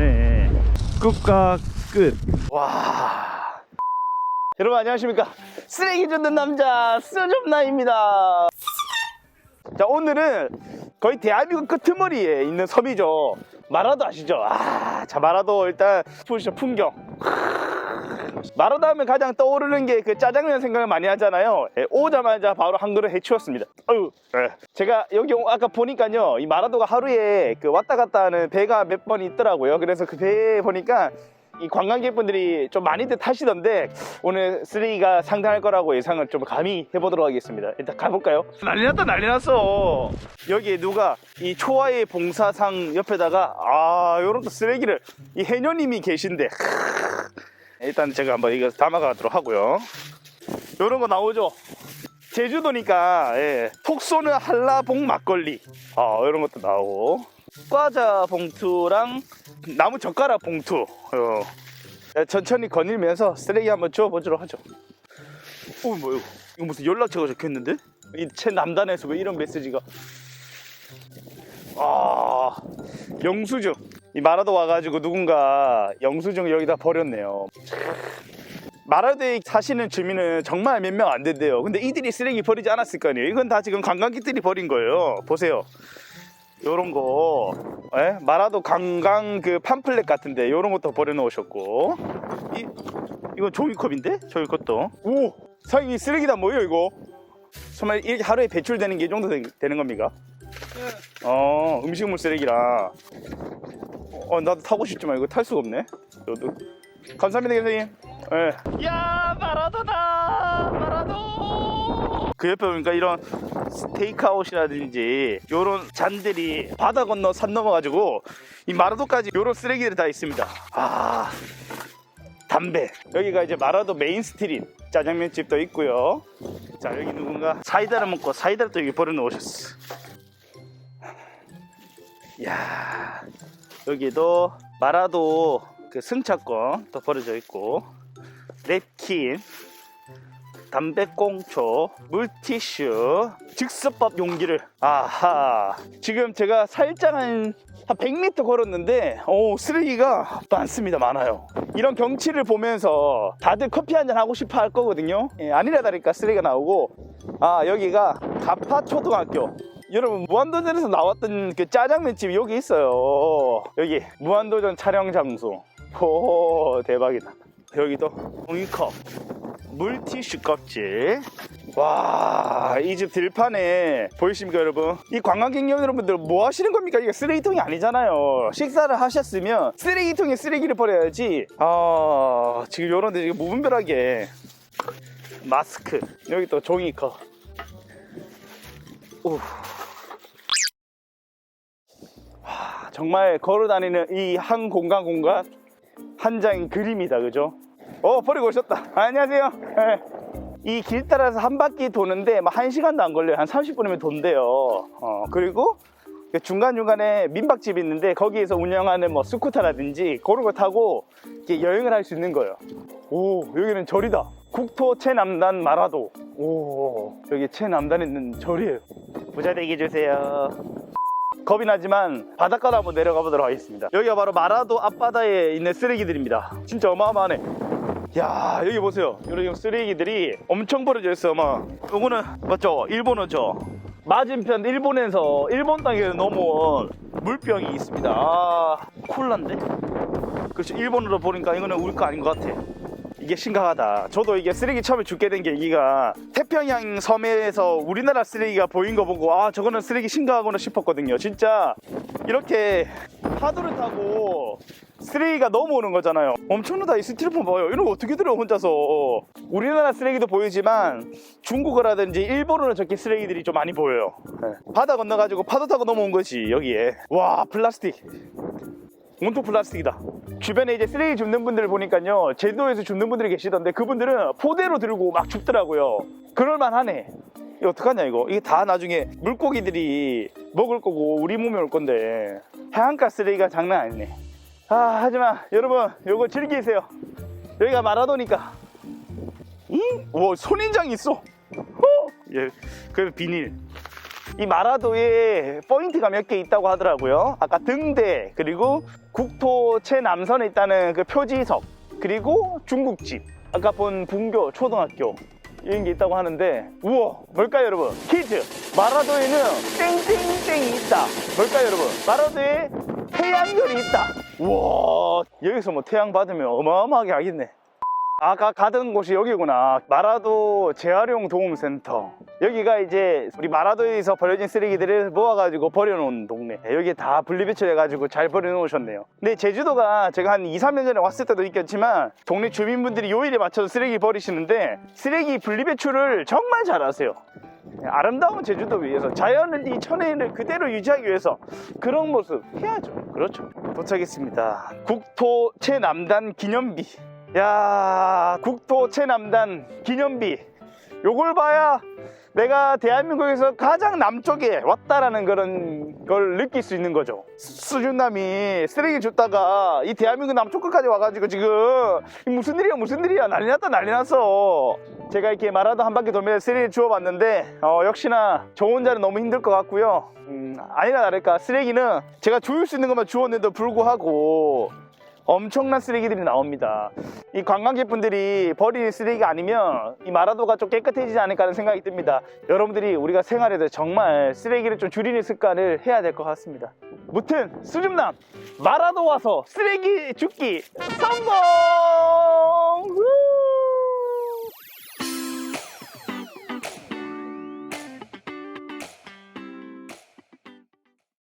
좋네. 끝과 끝. 와. 여러분 안녕하십니까? 쓰레기 줍는 남자 쓰좀나입니다. 자 오늘은 거의 대한민국 끄트머리에 있는 섬이죠. 마라도 아시죠? 아, 자 마라도 일단 보시죠 풍경. 마라도 하면 가장 떠오르는 게 그 짜장면 생각을 많이 하잖아요. 예, 오자마자 바로 한 그릇 해치웠습니다. 아유, 예. 제가 여기 오- 아까 보니까요, 이 마라도가 하루에 그 왔다 갔다 하는 배가 몇 번 있더라고요. 그래서 그 배에 보니까 이 관광객분들이 좀 많이들 타시던데 오늘 쓰레기가 상당할 거라고 예상을 좀 감히 해보도록 하겠습니다. 일단 가볼까요? 난리 났다 난리 났어. 여기에 누가 이 초아의 봉사상 옆에다가 아 요런 또 쓰레기를 이 해녀님이 계신데 일단 제가 한번 이거 담아가도록 하고요. 요런 거 나오죠. 제주도니까 예, 톡 쏘는 한라봉 막걸리 아 이런 것도 나오고 과자 봉투랑 나무 젓가락 봉투 어. 예, 천천히 거닐면서 쓰레기 한번 주워보도록 하죠. 어 뭐야 이거 이거 무슨 연락처가 적혀있는데? 이 채 남단에서 왜 이런 메시지가 아 영수증 이 마라도 와가지고 누군가 영수증을 여기다 버렸네요. 마라도에 사시는 주민은 정말 몇 명 안 된대요. 근데 이들이 쓰레기 버리지 않았을 거 아니에요. 이건 다 지금 관광객들이 버린 거예요. 보세요. 요런 거, 예? 마라도 관광 그 팜플렛 같은데 요런 것도 버려놓으셨고, 이 이건 종이컵인데 종이컵도. 오, 사장님 이 쓰레기다 뭐예요 이거? 정말 이렇게 하루에 배출되는 게 이 정도 되, 는 겁니까? 어, 음식물 쓰레기라. 어, 나도 타고 싶지만 이거 탈 수가 없네. 저도. 감사합니다, 선생님. 예. 야, 마라도다! 마라도! 그 옆에 보니까 이런 스테이크아웃이라든지 요런 잔들이 바다 건너 산 넘어 가지고 이 마라도까지 요런 쓰레기들이 다 있습니다. 아, 담배. 여기가 이제 마라도 메인 스트릿 짜장면 집도 있고요. 자, 여기 누군가 사이다를 먹고 사이다를 또 여기 버려놓으셨어. 야 여기도 마라도 그 승차권 또 버려져 있고 냅킨 담배꽁초 물티슈 즉석밥 용기를. 아하. 지금 제가 살짝 한, 한 100m 걸었는데 오 쓰레기가 많습니다 많아요. 이런 경치를 보면서 다들 커피 한 잔 하고 싶어 할 거거든요. 예, 아니라 다를까 쓰레기가 나오고. 아 여기가 가파초등학교 여러분 무한도전에서 나왔던 그 짜장면집 여기 있어요. 여기 무한도전 촬영 장소 오 대박이다. 여기도 종이컵 물티슈 껍질. 와 이 집 들판에 보이십니까 여러분? 이 관광객 여러분들 뭐 하시는 겁니까? 이게 쓰레기통이 아니잖아요. 식사를 하셨으면 쓰레기통에 쓰레기를 버려야지. 아 지금 요런데 지금 무분별하게 마스크 여기 또 종이컵. 오. 와, 정말 걸어다니는 이 한 공간 공간 한 장의 그림이다 그죠? 어 버리고 오셨다. 아, 안녕하세요. 이길 따라서 한 바퀴 도는데 막한 시간도 안 걸려요. 한 30분이면 돈대요. 어, 그리고 중간중간에 민박집이 있는데 거기에서 운영하는 뭐 스쿠터라든지 그런 거 타고 이렇게 여행을 할 수 있는 거예요. 오 여기는 절이다. 국토 최남단 마라도. 오 여기 최남단에 있는 절이에요. 부자 되게 해주세요 겁이 나지만 바닷가로 한번 내려가 보도록 하겠습니다. 여기가 바로 마라도 앞바다에 있는 쓰레기들입니다. 진짜 어마어마하네. 야 여기 보세요. 이런 쓰레기들이 엄청 버려져 있어요 막 요거는 맞죠? 일본어죠? 맞은편 일본에서 일본 땅에 넘어온 물병이 있습니다. 아 콜라인데? 그렇죠. 일본으로 보니까 이거는 우리 거 아닌 것 같아 이게 심각하다. 저도 이게 쓰레기 처음에 죽게 된 계기가 태평양 섬에서 우리나라 쓰레기가 보인 거 보고 아 저거는 쓰레기 심각하구나 싶었거든요. 진짜 이렇게 파도를 타고 쓰레기가 넘어오는 거잖아요. 엄청나다 이 스티로폼 봐요. 이런 거 어떻게 들어 혼자서 우리나라 쓰레기도 보이지만 중국어라든지 일본어로 적힌 쓰레기들이 좀 많이 보여요. 네. 바다 건너가지고 파도 타고 넘어온 거지 여기에. 와 플라스틱. 온통 플라스틱이다. 주변에 이제 쓰레기 줍는 분들 보니까요, 제주도에서 줍는 분들이 계시던데 그분들은 포대로 들고 막 줍더라고요. 그럴만 하네. 이거 어떡하냐, 이거. 이게 다 나중에 물고기들이 먹을 거고 우리 몸에 올 건데. 해안가 쓰레기가 장난 아니네. 아, 하지만 여러분, 요거 즐기세요. 여기가 마라도니까. 응? 와, 선인장이 있어. 어? 예, 그 비닐. 이 마라도에 포인트가 몇 개 있다고 하더라고요. 아까 등대 그리고 국토 최남선에 있다는 그 표지석 그리고 중국집. 아까 본 분교 초등학교 이런 게 있다고 하는데 우와 뭘까요 여러분? 퀴즈. 마라도에는 땡땡땡이 있다. 뭘까요 여러분? 마라도에 태양열이 있다. 우와 여기서 뭐 태양 받으면 어마어마하게 하겠네 아까 가던 곳이 여기구나. 마라도 재활용 도움센터. 여기가 이제 우리 마라도에서 버려진 쓰레기들을 모아가지고 버려놓은 동네. 여기 다 분리배출 해가지고 잘 버려놓으셨네요. 근데 제주도가 제가 한 2, 3년 전에 왔을 때도 느꼈지만 동네 주민분들이 요일에 맞춰서 쓰레기 버리시는데 쓰레기 분리배출을 정말 잘하세요. 아름다운 제주도 위해서 자연을 이 천혜를 그대로 유지하기 위해서 그런 모습 해야죠. 그렇죠. 도착했습니다. 국토 최남단 기념비 야 국토 최남단 기념비 요걸 봐야 내가 대한민국에서 가장 남쪽에 왔다라는 그런 걸 느낄 수 있는 거죠. 수준남이 쓰레기 줬다가 이 대한민국 남쪽 끝까지 와가지고 지금 이 무슨 일이야 무슨 일이야 난리 났다 난리 났어. 제가 이렇게 마라도 한 바퀴 돌면서 쓰레기 주워봤는데 어, 역시나 저 혼자는 너무 힘들 것 같고요. 음, 아니나 다를까 쓰레기는 제가 주울 수 있는 것만 주웠는데도 불구하고 엄청난 쓰레기들이 나옵니다. 이 관광객분들이 버리는 쓰레기가 아니면 이 마라도가 좀 깨끗해지지 않을까 하는 생각이 듭니다. 여러분들이 우리가 생활에서 정말 쓰레기를 좀 줄이는 습관을 해야 될 것 같습니다. 무튼 수줍남 마라도 와서 쓰레기 줍기 성공!